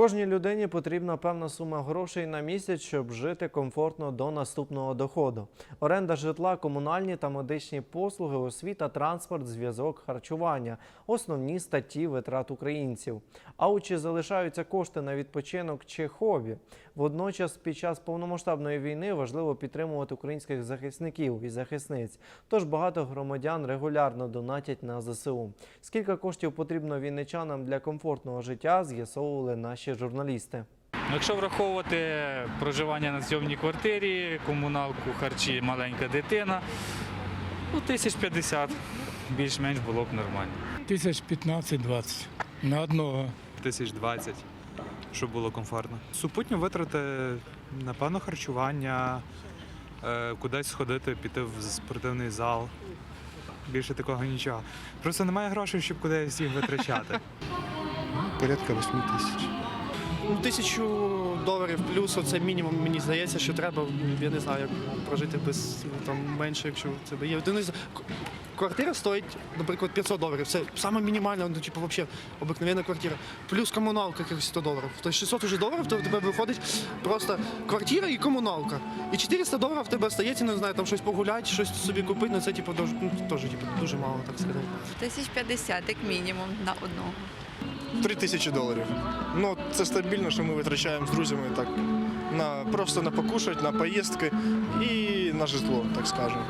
Кожній людині потрібна певна сума грошей на місяць, щоб жити комфортно до наступного доходу. Оренда житла, комунальні та медичні послуги, освіта, транспорт, зв'язок, харчування основні статті витрат українців. А от чи залишаються кошти на відпочинок чи хобі? Водночас, під час повномасштабної війни важливо підтримувати українських захисників і захисниць. Тож багато громадян регулярно донатять на ЗСУ. Скільки коштів потрібно вінничанам для комфортного життя, з'ясовували наші журналісти. Ну, Якщо враховувати проживання на зйомній квартирі, комуналку, харчі, маленька дитина, ну, тисяч п'ятдесят, більш-менш було б нормально. Тисяч 15-20 на одного. тисяч 20, щоб було комфортно. Супутні витрати, напевно, харчування, е, кудись сходити, піти в спортивний зал. Більше такого нічого. Просто немає грошей, щоб кудись їх витрачати. порядка 8 тисяч. Ну, тисячу доларів плюс оце мінімум, мені здається, що треба, я не знаю, як прожити без там менше, якщо це є. Ти не Квартира стоїть, наприклад, 500 доларів. Це саме мінімальна, ну, типу, взагалі, обикновенна квартира. Плюс комуналка якихось 100 доларів. Тобто 600 уже доларів, то в тебе виходить просто квартира і комуналка. І 400 доларів в тебе остається, не знаю, там щось погуляти, щось собі купити, ну це типу, дуже, ну, теж типу, дуже мало, так сказати. Тисяч п'ятдесят як мінімум на одного. 3 тисячі доларів. Ну, це стабільно, що ми витрачаємо з друзями так. На, просто на покушать, на поїздки і на житло, так скажемо.